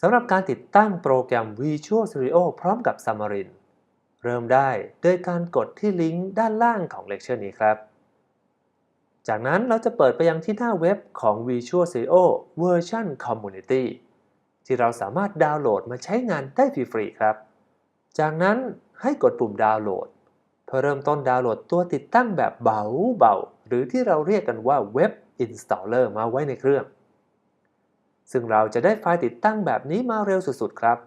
สำหรับการติดตั้งโปรแกรม Visual Studio พร้อมกับ Xamarin เริ่มได้ด้วยการกดที่ลิงก์ด้านล่างของเลคเชอร์นี้ครับ จากนั้นเราจะเปิดไปยังที่หน้าเว็บของ Visual Studio Version Community ที่เราสามารถดาวน์โหลดมาใช้งานได้ฟรีๆครับ จากนั้นให้กดปุ่มดาวน์โหลด เพื่อเริ่มต้นดาวน์โหลดตัวติดตั้งแบบเบาๆหรือที่เราเรียกกันว่า Web Installer มาไว้ในเครื่อง ซึ่งเราจะได้ไฟล์ติดตั้งแบบนี้มาเร็วสุดๆครับ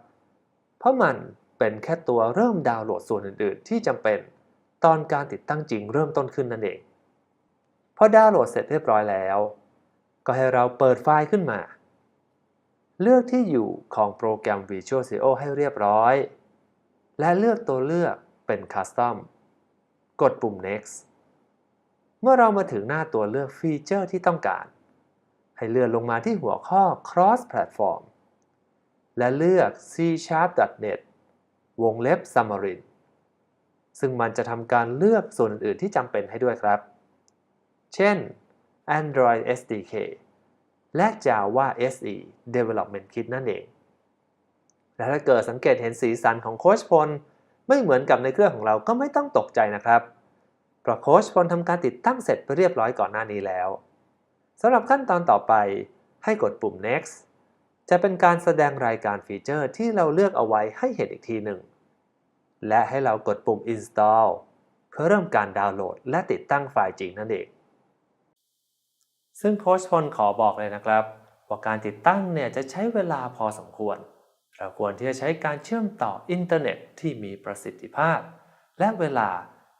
เพราะมันเป็นแค่ตัวเริ่มดาวน์โหลดส่วนอื่นๆ ที่จำเป็น ตอนการติดตั้งจริงเริ่มต้นขึ้นนั่นเอง พอดาวน์โหลดเสร็จเรียบร้อยแล้ว ก็ให้เราเปิดไฟล์ขึ้นมา เลือกที่อยู่ของโปรแกรม Visual Studio ให้เรียบร้อย และเลือกตัวเลือกเป็น Custom กดปุ่ม Next เมื่อเรามาถึงหน้าตัวเลือกฟีเจอร์ที่ต้องการ ให้เลื่อนลงมาที่หัวข้อ Cross Platform และเลือก C Sharp.net วงเล็บ Xamarin ซึ่งมันจะทำการเลือกส่วนอื่นที่จำเป็นให้ด้วยครับ เช่น Android SDK และ Java SE Development Kit นั่นเอง และถ้าเกิดสังเกตเห็นสีสันของโค้ชพล ไม่เหมือนกับในเครื่องของเราก็ไม่ต้องตกใจนะครับ เพราะโค้ชพลทำการติดตั้งเสร็จไปเรียบร้อยก่อนหน้านี้แล้ว สำหรับขั้นตอนต่อไปให้กดปุ่ม next จะเป็นการแสดงรายการฟีเจอร์ที่เราเลือกเอาไว้ให้เห็นอีกทีหนึ่ง และให้เรากดปุ่ม install เพื่อเริ่มการดาวน์โหลด และติดตั้งไฟล์จริงนั่นเอง ซึ่งโค้ชพลขอบอกเลยนะครับว่าการติดตั้งเนี่ยจะใช้เวลาพอสมควร เราควรที่จะใช้การเชื่อมต่ออินเทอร์เน็ตที่มีประสิทธิภาพ และเวลา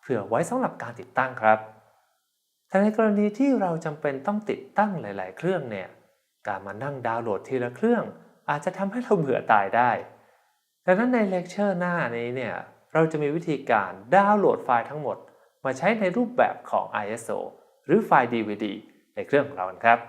เผื่อไว้สำหรับการติดตั้งครับ แต่ในกรณีที่เราจำเป็นต้องติดตั้งหลาย ๆ เครื่องเนี่ย การมานั่งดาวน์โหลดทีละเครื่อง อาจจะทำให้เราเบื่อตายได้ ดังนั้นในเลคเชอร์หน้านี้เนี่ย เราจะมีวิธีการดาวน์โหลดไฟล์ทั้งหมด มาใช้ในรูปแบบของ ISO หรือไฟล์ DVD ในเครื่องของเรากันครับ